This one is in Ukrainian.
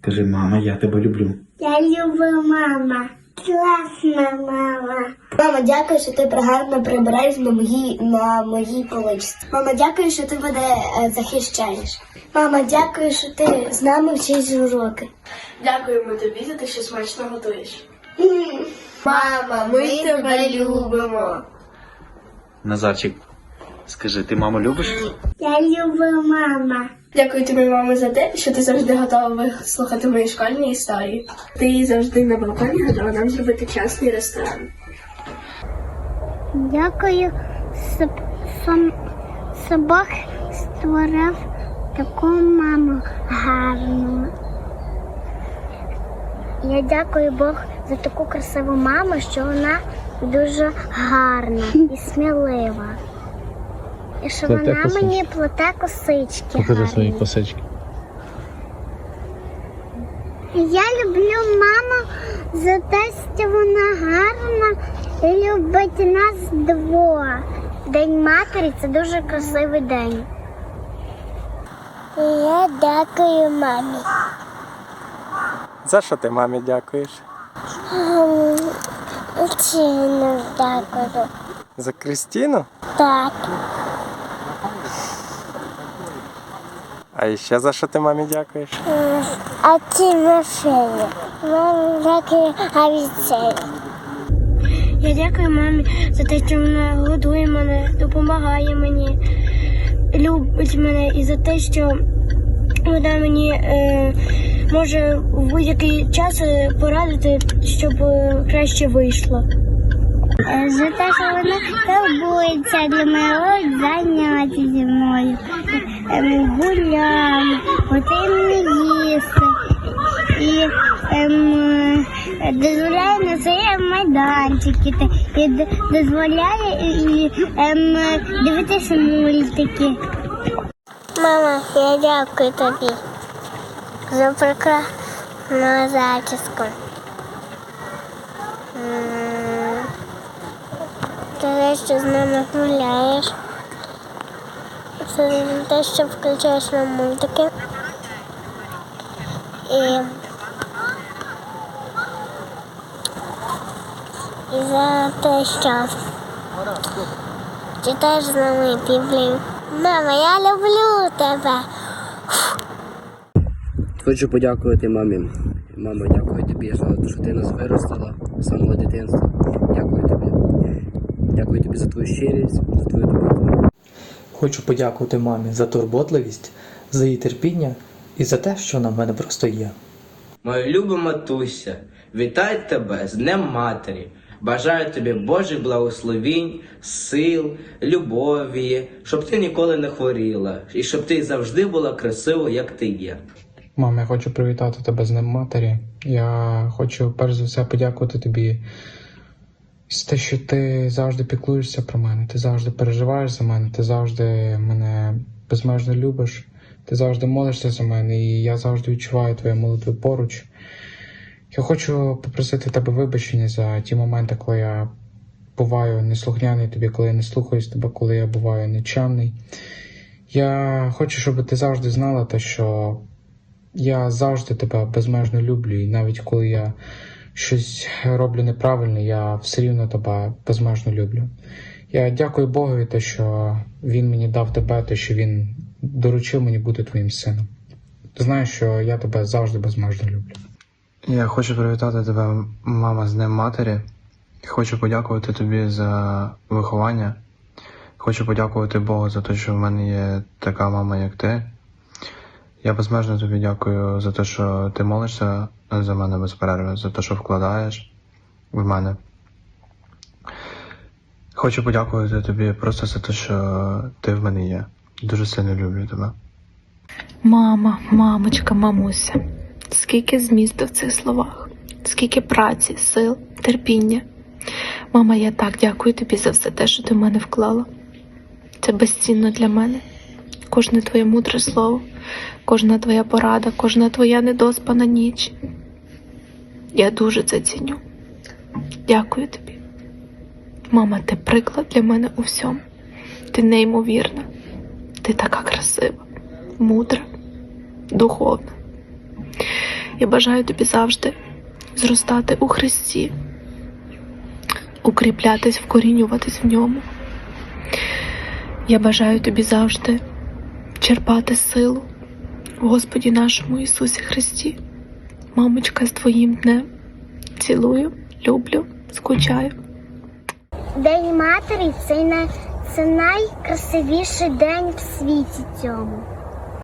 Кажи, мама, я тебе люблю. Я люблю мама. Класна мама. Мама, дякую, що ти гарно прибираєш на моїй на моїй поличці. Мама, дякую, що ти мене е, захищаєш. Мама, дякую, що ти з нами вчиш уроки. Дякуємо тобі за те, що смачно готуєш. Мама, ми тебе любимо. Назарчик, скажи, ти маму любиш? Я люблю мама. Дякую тобі, мамо, за те, що ти завжди готова вислухати мої школьні історії. Ти завжди на балконі готова нам зробити часний ресторан. Дякую, щоб сам собак створив таку маму гарну. Я дякую Бог за таку красиву маму, що вона дуже гарна і смілива. І що Плете вона косички. мені плете косички. Покажи свої гарні. косички. Я люблю маму за те, що вона гарна і любить нас двох. День матері це дуже красивий день. Я дякую мамі. За що ти мамі дякуєш? Сильно дякую. За Крістіну? Так. А ще за що ти мамі дякуєш? А ці машини. Мам, дякую авіцей. Я дякую мамі за те, що вона годує мене, допомагає мені, любить мене і за те, що вона мені е, може в будь-який час е, порадити, щоб е, краще вийшло. За те, що вона турбується для мене, гуляє, готує мені їсти і ем, дозволяє на свої майданчики і дозволяє ем, дивитися мультики. Мама, я дякую тобі за прекрасну зачіску. Те, що з нами гуляєш. За те, що включаєш нам мультики. І, і за те, що читаєш з нами Біблію. Мама, я люблю тебе. Хочу подякувати мамі. Мамо, дякую тобі що ти нас виростила з самого дитинства. Дякую тобі. Дякую тобі за твою щирість, за твою доброту. Хочу подякувати мамі за турботливість, за її терпіння і за те, що вона в мене просто є. Моя люба матуся, вітаю тебе з Днем Матері. Бажаю тобі Божих благословінь, сил, любові, щоб ти ніколи не хворіла, і щоб ти завжди була красивою, як ти є. Мама, я хочу привітати тебе з Днем матері. Я хочу перш за все подякувати тобі те, що ти завжди піклуєшся про мене, ти завжди переживаєш за мене, ти завжди мене безмежно любиш, ти завжди молишся за мене, і я завжди відчуваю твою молитву поруч. Я хочу попросити тебе вибачення за ті моменти, коли я буваю неслухняний тобі, коли я не слухаюсь тебе, коли я буваю нечемний. Я хочу, щоб ти завжди знала те, що я завжди тебе безмежно люблю, і навіть коли я щось роблю неправильно, я все рівно тебе безмежно люблю. Я дякую Богові, те, що Він мені дав тебе, те, що Він доручив мені бути твоїм сином. Знаєш, що я тебе завжди безмежно люблю. Я хочу привітати тебе, мама, з Днем Матері. Хочу подякувати тобі за виховання. Хочу подякувати Богу за те, що в мене є така мама, як ти. Я безмежно тобі дякую за те, що ти молишся за мене без перерви, за те, що вкладаєш в мене. Хочу подякувати тобі просто за те, що ти в мене є. Дуже сильно люблю тебе. Мама, мамочка, мамуся. Скільки змісту в цих словах, скільки праці, сил, терпіння. Мама, я так дякую тобі за все те, що ти в мене вклала. Це безцінно для мене. Кожне твоє мудре слово, кожна твоя порада, кожна твоя недоспана ніч. Я дуже це ціню. Дякую тобі. Мама, ти приклад для мене у всьому. Ти неймовірна. Ти така красива, мудра, духовна. Я бажаю тобі завжди зростати у Христі, укріплятись, вкорінюватись в ньому. Я бажаю тобі завжди черпати силу в Господі нашому Ісусі Христі. Мамочка, з твоїм днем. Цілую, люблю, скучаю. День матері це, най... це найкрасивіший день в світі цьому.